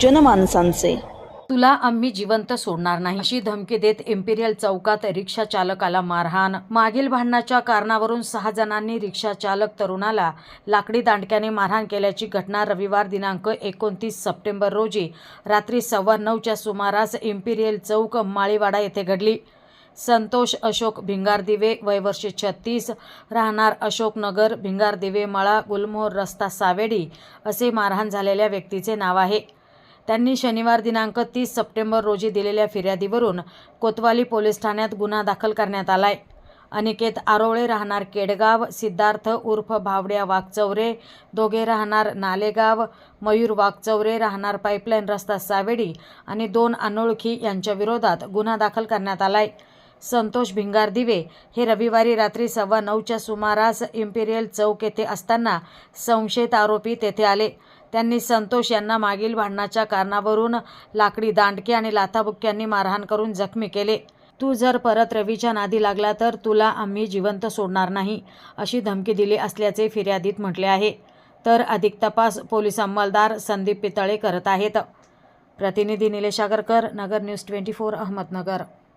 जनमानसांचे. तुला आम्ही जिवंत सोडणार नाही. अशी धमकी देत इम्पिरियल चौकात रिक्षा चालकाला मारहाण. मागील भांडणाच्या कारणावरून सहा जणांनी रिक्षा चालक तरुणाला लाकडी दांडक्याने मारहाण केल्याची घटना रविवार दिनांक एकोणतीस सप्टेंबर रोजी रात्री सव्वा नऊच्या सुमारास एम्पिरियल चौक माळीवाडा येथे घडली. संतोष अशोक भिंगारदिवे वयवर्षे छत्तीस राहणार अशोकनगर भिंगारदिवे मळा गुलमोहर रस्ता सावेडी असे मारहाण झालेल्या व्यक्तीचे नाव आहे. त्यांनी शनिवार दिनांक तीस सप्टेंबर रोजी दिलेल्या फिर्यादीवरून कोतवाली पोलीस ठाण्यात गुन्हा दाखल करण्यात आलाय. अनिकेत आरोळे राहणार केडगाव सिद्धार्थ उर्फ भावड्या वाघचौरे दोघे राहणार नालेगाव मयूर वाघचौरे राहणार पाईपलाईन रस्ता सावेडी आणि दोन अनोळखी यांच्याविरोधात गुन्हा दाखल करण्यात आलाय. संतोष भिंगार दिवे हे रविवारी रात्री सव्वा नऊच्या सुमारास इम्पिरियल चौक येथे असताना संशयित आरोपी तेथे आले. त्यांनी संतोष यांना मागील भांडणाच्या कारणावरून लाकडी दांडके आणि लाथाबुक्क्यांनी मारहाण करून जखमी केले. तू जर परत रवीच्या नादी लागला तर तुला आम्ही जिवंत सोडणार नाही अशी धमकी दिली असल्याचे फिर्यादीत म्हटले आहे. तर अधिक तपास पोलीस अंमलदार संदीप पितळे करत आहेत. प्रतिनिधी Nilesh Agarkar Nagar news twenty four Ahmednagar.